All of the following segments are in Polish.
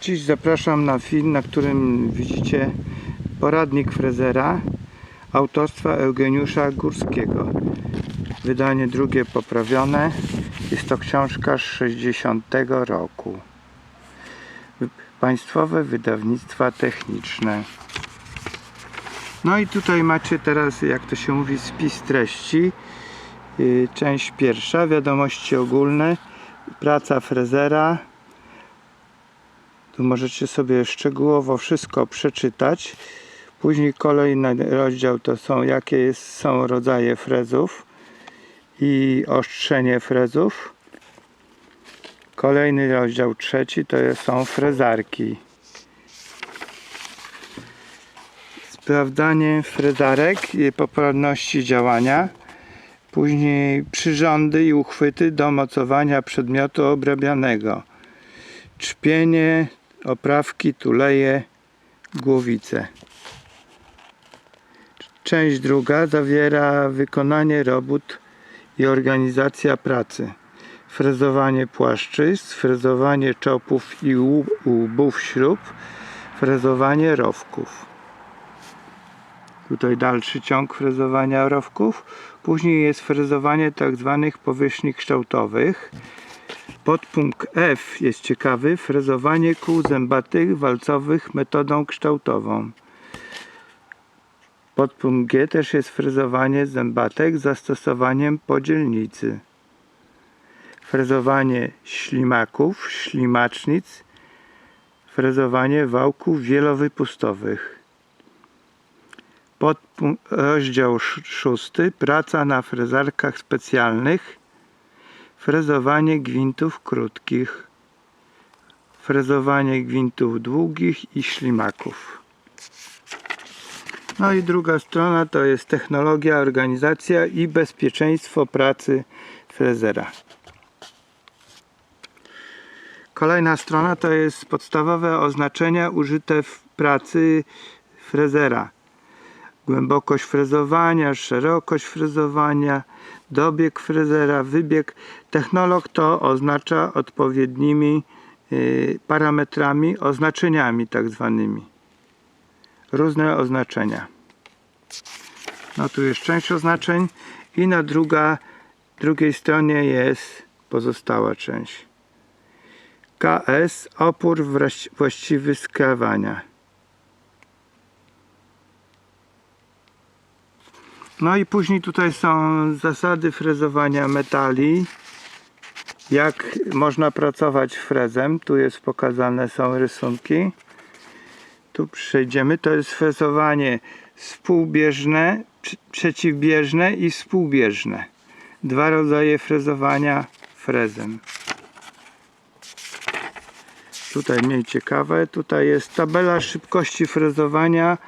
Dziś zapraszam na film, na którym widzicie poradnik frezera autorstwa Eugeniusza Górskiego. Wydanie drugie poprawione. Jest to książka z 60 roku. Państwowe Wydawnictwa Techniczne. No i tutaj macie teraz, jak to się mówi, spis treści. Yy, Część pierwsza, wiadomości ogólne, praca frezera. Tu możecie sobie szczegółowo wszystko przeczytać. Później kolejny rozdział to są jakie jest, są rodzaje frezów i ostrzenie frezów. Kolejny rozdział trzeci to są frezarki. Sprawdzanie frezarek i poprawności działania. Później przyrządy i uchwyty do mocowania przedmiotu obrabianego. Trzpienie, oprawki, tuleje, głowice. Część druga zawiera wykonanie robót i organizacja pracy. Frezowanie płaszczyzn, frezowanie czopów i łbów śrub, frezowanie rowków. Tutaj dalszy ciąg frezowania rowków. Później jest frezowanie tak zwanych powierzchni kształtowych. Podpunkt F jest ciekawy. Frezowanie kół zębatych walcowych metodą kształtową. Podpunkt G też jest frezowanie zębatek z zastosowaniem podzielnicy. Frezowanie ślimaków, ślimacznic. Frezowanie wałków wielowypustowych. Podpunkt, rozdział sz- szósty. Praca na frezarkach specjalnych. Frezowanie gwintów krótkich. Frezowanie gwintów długich i ślimaków. No i druga strona to jest technologia, organizacja i bezpieczeństwo pracy frezera. Kolejna strona to jest podstawowe oznaczenia użyte w pracy frezera. Głębokość frezowania, szerokość frezowania, dobieg frezera, wybieg. Technolog to oznacza odpowiednimi y, parametrami, oznaczeniami tak zwanymi. Różne oznaczenia. No tu jest część oznaczeń i na druga, drugiej stronie jest pozostała część. KS opór właściwy skrawania. No i później tutaj są zasady frezowania metali. Jak można pracować frezem. Tu jest pokazane są rysunki. Tu przejdziemy. To jest frezowanie współbieżne, przeciwbieżne i współbieżne. Dwa rodzaje frezowania frezem. Tutaj mniej ciekawe. Tutaj jest tabela szybkości frezowania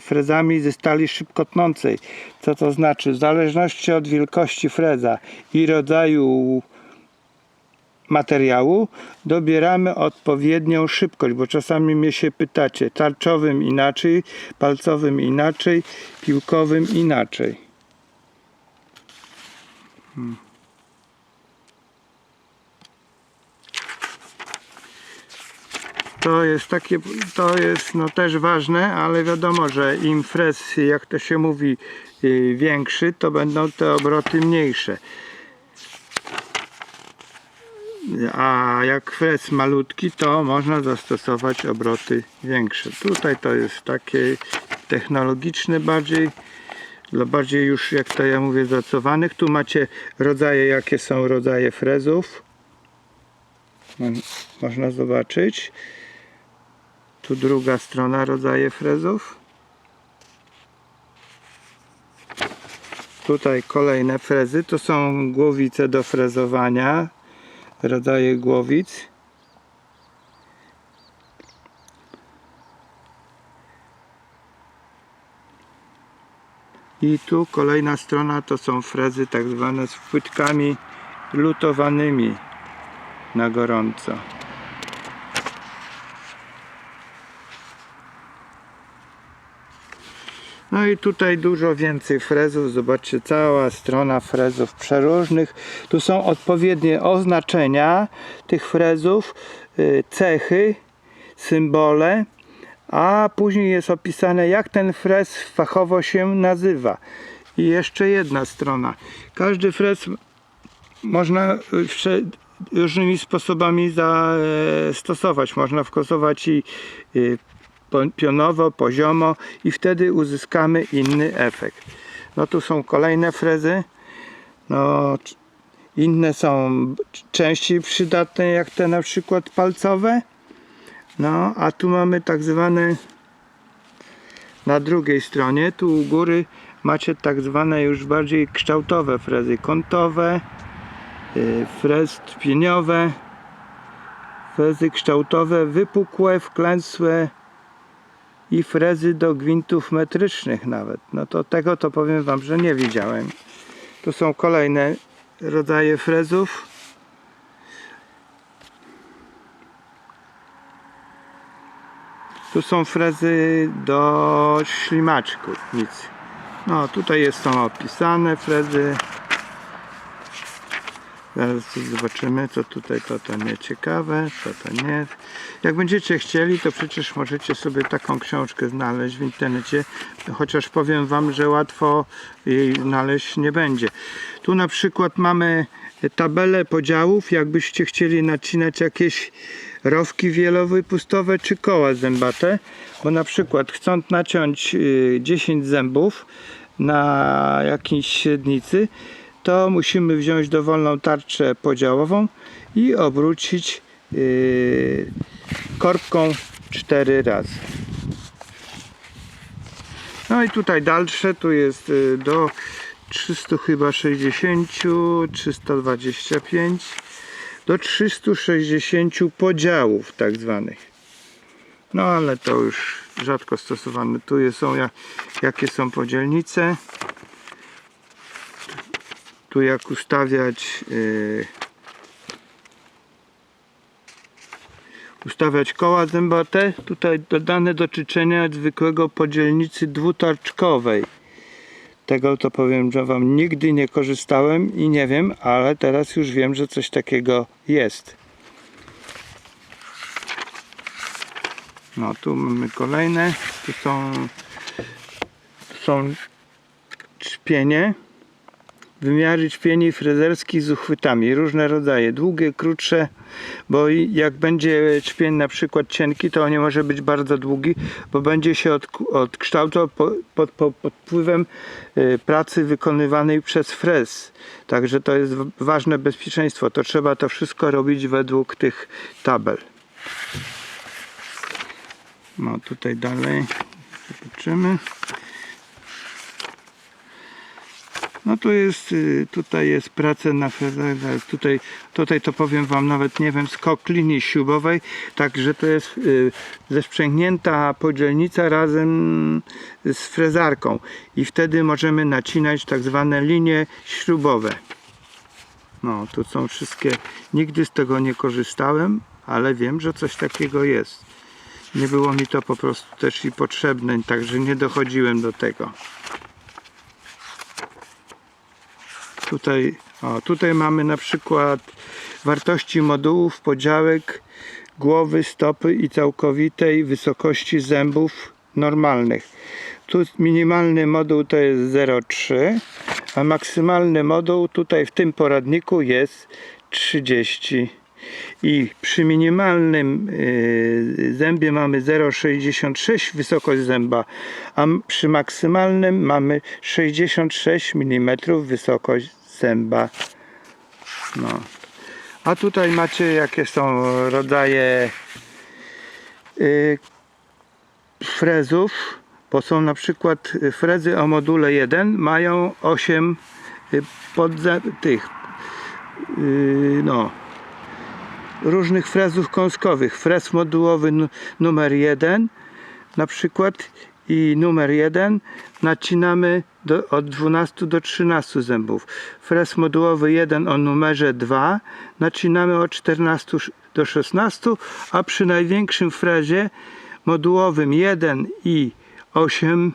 frezami ze stali szybkotnącej. Co to znaczy? W zależności od wielkości freza i rodzaju materiału dobieramy odpowiednią szybkość, bo czasami mnie się pytacie, tarczowym inaczej, palcowym inaczej, piłkowym inaczej. Hmm. To jest takie, to jest no też ważne, ale wiadomo, że im frez, jak to się mówi, yy, większy, to będą te obroty mniejsze. A jak frez malutki, to można zastosować obroty większe. Tutaj to jest takie technologiczne bardziej, dla bardziej już jak to ja mówię zacowanych. Tu macie rodzaje, jakie są rodzaje frezów. Mo- Można zobaczyć. Tu druga strona rodzaje frezów. Tutaj kolejne frezy. To są głowice do frezowania. Rodzaje głowic. I tu kolejna strona to są frezy tak zwane z płytkami lutowanymi na gorąco. No i tutaj dużo więcej frezów. Zobaczcie, cała strona frezów przeróżnych. Tu są odpowiednie oznaczenia tych frezów, y, cechy, symbole, a później jest opisane jak ten frez fachowo się nazywa. I jeszcze jedna strona. Każdy frez można y, różnymi sposobami zastosować. Można wkosować i y, pionowo, poziomo i wtedy uzyskamy inny efekt. No tu są kolejne frezy. No, inne są częściej przydatne, jak te na przykład palcowe. No, a tu mamy tak zwane na drugiej stronie, tu u góry macie tak zwane już bardziej kształtowe frezy kątowe, y, frezy tpieniowe, frezy kształtowe, wypukłe, wklęsłe i frezy do gwintów metrycznych nawet. No to tego to powiem wam, że nie widziałem. Tu są kolejne rodzaje frezów. Tu są frezy do ślimaczków, nic. No tutaj jest, są opisane frezy. Zaraz zobaczymy, co tutaj to, to nie ciekawe, to to nie. Jak będziecie chcieli, to przecież możecie sobie taką książkę znaleźć w internecie, chociaż powiem Wam, że łatwo jej znaleźć nie będzie. Tu na przykład mamy tabelę podziałów, jakbyście chcieli nacinać jakieś rowki wielowypustowe czy koła zębate, bo na przykład chcąc naciąć y, 10 zębów na jakiejś średnicy, to musimy wziąć dowolną tarczę podziałową i obrócić yy, korbką 4 razy. No i tutaj dalsze, tu jest yy, do 300 chyba 60, 325 do 360 podziałów tak zwanych. No ale to już rzadko stosowane. Tu są jak, jakie są podzielnice tu jak ustawiać yy, ustawiać koła zębate tutaj dodane do czyczenia zwykłego podzielnicy dwutarczkowej. Tego to powiem, że wam nigdy nie korzystałem i nie wiem, ale teraz już wiem, że coś takiego jest. No tu mamy kolejne. Tu są są czpienie wymiary ćpieni frezerskich z uchwytami, różne rodzaje, długie, krótsze, bo jak będzie ćpień na przykład cienki, to on nie może być bardzo długi, bo będzie się od, odkształcał po, pod, pod, pod wpływem y, pracy wykonywanej przez frez. Także to jest ważne bezpieczeństwo, to trzeba to wszystko robić według tych tabel. No tutaj dalej zobaczymy. No tu jest, y, tutaj jest praca na zaraz tutaj, tutaj to powiem Wam nawet nie wiem, skok linii śrubowej, także to jest y, zesprzęgnięta podzielnica razem z frezarką i wtedy możemy nacinać tak zwane linie śrubowe. No tu są wszystkie, nigdy z tego nie korzystałem, ale wiem, że coś takiego jest. Nie było mi to po prostu też i potrzebne, także nie dochodziłem do tego. Tutaj, o, tutaj mamy na przykład wartości modułów, podziałek głowy, stopy i całkowitej wysokości zębów normalnych. Tu minimalny moduł to jest 0,3, a maksymalny moduł tutaj w tym poradniku jest 30. I przy minimalnym y, zębie mamy 0,66 wysokość zęba, a przy maksymalnym mamy 66 mm wysokość zęba. No. A tutaj macie jakie są rodzaje y, frezów, bo są na przykład frezy o module 1 mają 8 y, podze- tych no różnych frezów kąskowych. Frez modułowy nu- numer 1 na przykład i numer 1 nacinamy do, od 12 do 13 zębów. Frez modułowy 1 o numerze 2 nacinamy od 14 sz- do 16, a przy największym frezie modułowym 1 i 8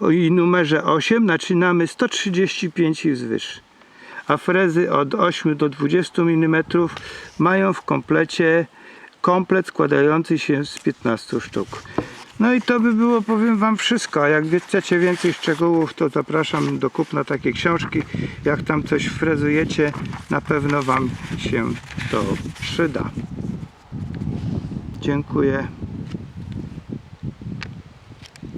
o- i numerze 8 nacinamy 135 i wzwyż. A frezy od 8 do 20 mm mają w komplecie komplet składający się z 15 sztuk. No i to by było, powiem Wam, wszystko. A jak chcecie więcej szczegółów, to zapraszam do kupna takiej książki. Jak tam coś frezujecie, na pewno Wam się to przyda. Dziękuję.